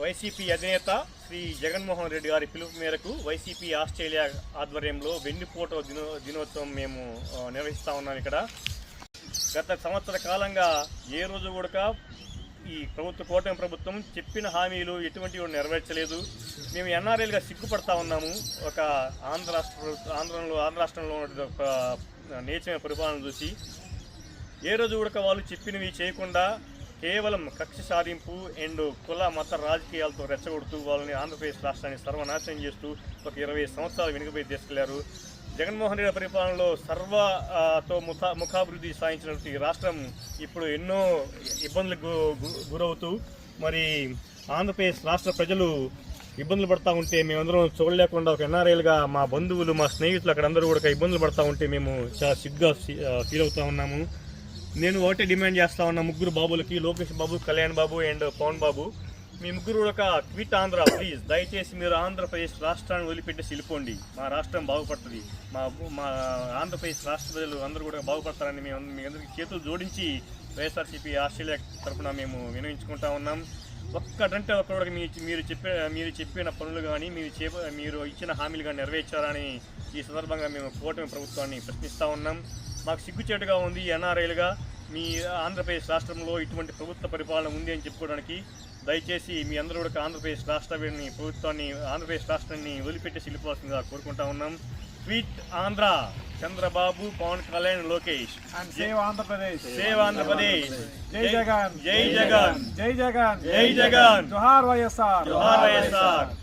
YCP అధినేత శ్రీ జగన్మోహన్ రెడ్డి గారి పిలుపు మేరకు వైసీపీ ఆస్ట్రేలియా ఆధ్వర్యంలో వెన్నుపోట దినో దినోత్సవం మేము నిర్వహిస్తూ ఉన్నాం ఇక్కడ. గత సంవత్సర కాలంగా ఏ రోజు కూడా ఈ ప్రభుత్వ కూటమి ప్రభుత్వం చెప్పిన హామీలు ఎటువంటివి నెరవేర్చలేదు. మేము ఎన్ఆర్ఐలుగా సిగ్గుపడతా ఉన్నాము. ఒక ఆంధ్ర రాష్ట్ర ప్రభుత్వ- ఆంధ్రంలో ఆంధ్ర రాష్ట్రంలో ఉన్నటువంటి ఒక నీచమైన పరిపాలన చూసి ఏ రోజు కూడా వాళ్ళు చెప్పినవి చేయకుండా కేవలం కక్ష సాధింపు అండ్ కుల మత రాజకీయాలతో రెచ్చగొడుతూ వాళ్ళని ఆంధ్రప్రదేశ్ రాష్ట్రాన్ని సర్వనాశనం చేస్తూ ఒక ఇరవై సంవత్సరాలు వెనుకబడి తీసుకెళ్ళారు. జగన్మోహన్ రెడ్డి పరిపాలనలో సర్వతో ముఖ ముఖాభివృద్ధి సాధించినటువంటి ఈ రాష్ట్రం ఇప్పుడు ఎన్నో ఇబ్బందులకు గురవుతూ మరి ఆంధ్రప్రదేశ్ రాష్ట్ర ప్రజలు ఇబ్బందులు పడతా ఉంటే మేమందరం చూడలేకుండా ఒక ఎన్ఆర్ఐలుగా మా బంధువులు మా స్నేహితులు అక్కడ అందరూ కూడా ఇబ్బందులు పడతా ఉంటే మేము చాలా సిగ్గా ఫీల్ అవుతా ఉన్నాము. నేను ఒకటే డిమాండ్ చేస్తా ఉన్న ముగ్గురు బాబులకి లోకేష్ బాబు కళ్యాణ్ బాబు అండ్ పవన్ బాబు. మీ ముగ్గురు కూడా ఒక క్విట్ ఆంధ్ర ప్లీజ్. దయచేసి మీరు ఆంధ్రప్రదేశ్ రాష్ట్రాన్ని వదిలిపెట్టేసి వెళ్ళిపోండి. మా రాష్ట్రం బాగుపడుతుంది. మా మా ఆంధ్రప్రదేశ్ రాష్ట్ర ప్రజలు అందరూ కూడా బాగుపడతారని మేము మీ అందరికీ చేతులు జోడించి వైఎస్ఆర్సీపీ ఆస్ట్రేలియా తరఫున మేము వినియోగించుకుంటా ఉన్నాం. ఒక్కటంటే ఒక్కడ మీ మీరు చెప్పే మీరు చెప్పిన పనులు కానీ మీరు చేప మీరు ఇచ్చిన హామీలు కానీ నెరవేర్చారని ఈ సందర్భంగా మేము కూటమి ప్రభుత్వాన్ని ప్రశ్నిస్తూ ఉన్నాం. మాకు సిగ్గుచేటుగా ఉంది ఎన్ఆర్ఐలుగా. మీ ఆంధ్రప్రదేశ్ రాష్ట్రంలో ఇటువంటి ప్రభుత్వ పరిపాలన ఉంది అని చెప్పుకోవడానికి దయచేసి మీ అందరూ కూడా ఆంధ్రప్రదేశ్ రాష్ట్రాన్ని ప్రభుత్వాన్ని ఆంధ్రప్రదేశ్ రాష్ట్రాన్ని వదిలిపెట్టేసి వెళ్ళిపోవాల్సిందిగా కోరుకుంటా ఉన్నాం. Tweet Andhra Chandrababu Pavan Kalyan Lokesh. Andhra Pradesh. Save Andhra Pradesh. జై జగన్. జై జగన్. జై జగన్. జై జగన్. జోహార్ వైఎస్ఆర్. జోహార్ వైఎస్ఆర్.